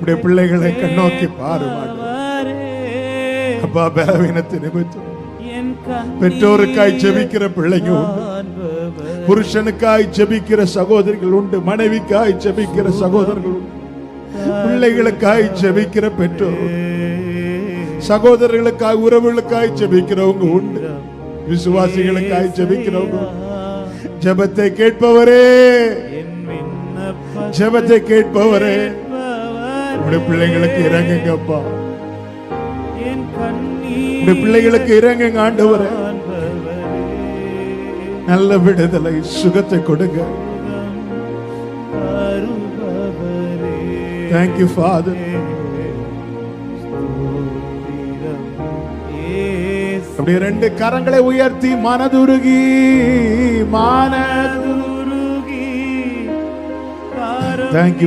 உடைய பிள்ளைகளை கண்ணோக்கி ஆண்டவரே, அப்பா பலவீனத்தை நிமித்தம். பெற்றோருக்காய் ஜெபிக்கிற பிள்ளைங்க உண்டு. புருஷனுக்காய் ஜெபிக்கிற சகோதரிகள் உண்டு. மனைவிக்காய் ஜெபிக்கிற சகோதரர்கள் உண்டு. பிள்ளைகளுக்காய் ஜெபிக்கிற பெற்றோர். சகோதரர்களுக்காய் உறவுகளுக்காய் ஜெபிக்கிறவங்க உண்டு. விசுவாசிகளுக்காய் ஜெபிக்கிறவங்க. ஜெபத்தை கேட்பவரே. ஜெபத்தை கேட்பவரே. உடைய பிள்ளைங்களுக்கு இறங்குங்கப்பா. உடைய பிள்ளைகளுக்கு இறங்குங்க ஆண்டவரே. நல்ல விடுதலை சுகத்தை கொடுங்க. தேங்க்யூ ஃபாதர் அப்படியே ரெண்டு கரங்களை உயர்த்தி மனதுருகி மனது Thank you.